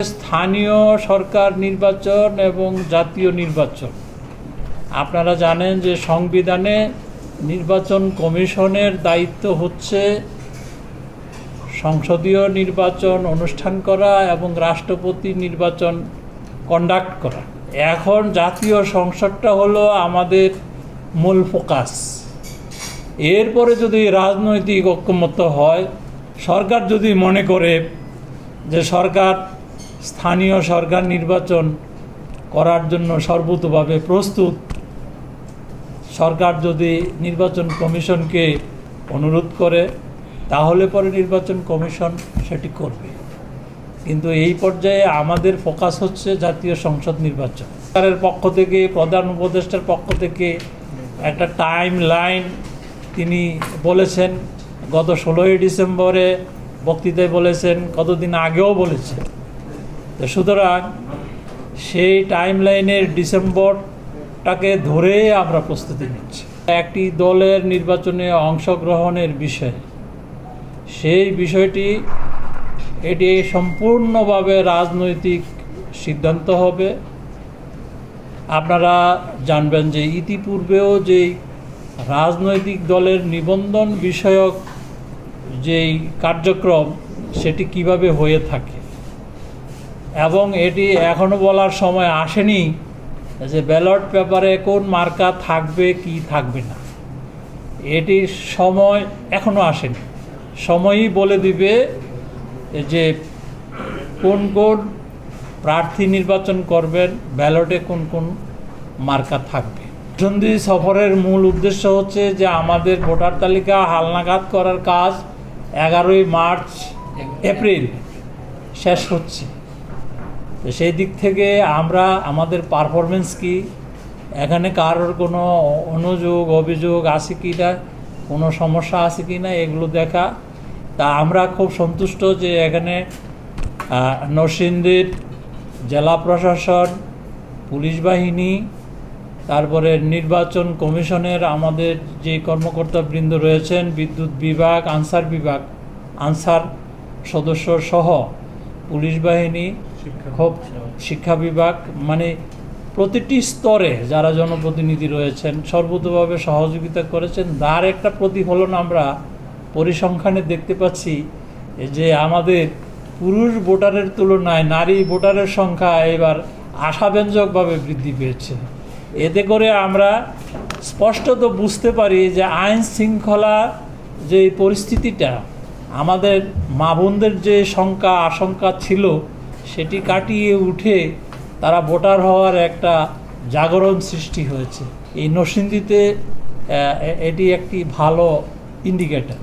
স্থানীয় সরকার নির্বাচন এবং জাতীয় নির্বাচন। আপনারা জানেন যে সংবিধানে নির্বাচন কমিশনের দায়িত্ব হচ্ছে সংসদীয় নির্বাচন অনুষ্ঠান করা এবং রাষ্ট্রপতি নির্বাচন কন্ডাক্ট করা। এখন জাতীয় সংসদটা হলো আমাদের মূল ফোকাস। এরপরে যদি রাজনৈতিক ঐক্যমত্য হয়, সরকার যদি মনে করে যে সরকার স্থানীয় সরকার নির্বাচন করার জন্য সর্বতভাবে প্রস্তুত। সরকার যদি নির্বাচন কমিশনকে অনুরোধ করে, তাহলে পরে নির্বাচন কমিশন সেটি করবে। কিন্তু এই পর্যায়ে আমাদের ফোকাস হচ্ছে জাতীয় সংসদ নির্বাচন। সরকারের পক্ষ থেকে, প্রধান উপদেষ্টার পক্ষ থেকে একটা টাইম লাইন তিনি বলেছেন, গত ষোলোই ডিসেম্বরে বক্তৃতায় বলেছেন, কতদিন আগেও বলেছেন। সুতরাং সেই টাইম লাইনের ডিসেম্বরটাকে ধরে আমরা প্রস্তুতি নিচ্ছি। একটি দলের নির্বাচনে অংশগ্রহণের বিষয়। সেই বিষয়টি এটি সম্পূর্ণভাবে রাজনৈতিক সিদ্ধান্ত হবে। আপনারা জানবেন যে ইতিপূর্বেও যেই রাজনৈতিক দলের নিবন্ধন বিষয়ক যেই কার্যক্রম, সেটি কীভাবে হয়ে থাকে। এবং এটি এখনও বলার সময় আসেনি যে ব্যালট পেপারে কোন মার্কা থাকবে, কি থাকবে না। এটির সময় এখনও আসেনি। সময়ই বলে দিবে যে কোন কোন প্রার্থী নির্বাচন করবেন, ব্যালটে কোন কোন মার্কা থাকবে। সন্ধি সফরের মূল উদ্দেশ্য হচ্ছে যে আমাদের ভোটার তালিকা হালনাগাদ করার কাজ এগারোই মার্চ, এপ্রিল শেষ হচ্ছে। সেই দিক থেকে আমরা, আমাদের পারফরমেন্স কি? এখানে কারোর কোনো অনুযোগ, অভিযোগ আছে কি না? কোনো সমস্যা আছে কি না? এগুলো দেখা। তা আমরা খুব সন্তুষ্ট যে এখানে নরসিংদীর জেলা প্রশাসন, পুলিশ বাহিনী, তারপরে নির্বাচন কমিশনের আমাদের যে কর্মকর্তাবৃন্দ রয়েছেন, বিদ্যুৎ বিভাগ, আনসার বিভাগ, আনসার সদস্য সহ পুলিশ বাহিনী খুব শিক্ষা বিভাগ মানে প্রতিটি স্তরে যারা জনপ্রতিনিধি রয়েছেন সর্বতভাবে সহযোগিতা করেছেন তার একটা প্রতিফলন আমরা পরিসংখ্যানে দেখতে পাচ্ছি যে আমাদের পুরুষ ভোটারের তুলনায় নারী ভোটারের সংখ্যা এবার আশাব্যঞ্জকভাবে বৃদ্ধি পেয়েছে। এতে করে আমরা স্পষ্টত বুঝতে পারি যে আইন শৃঙ্খলা যে পরিস্থিতিটা আমাদের মা বোনদের যে শঙ্কা আশঙ্কা ছিল সেটি কাটিয়ে উঠে তারা ভোটার হওয়ার একটা জাগরণ সৃষ্টি হয়েছে। এই নসিন্দিতে এটি একটি ভালো ইন্ডিকেটর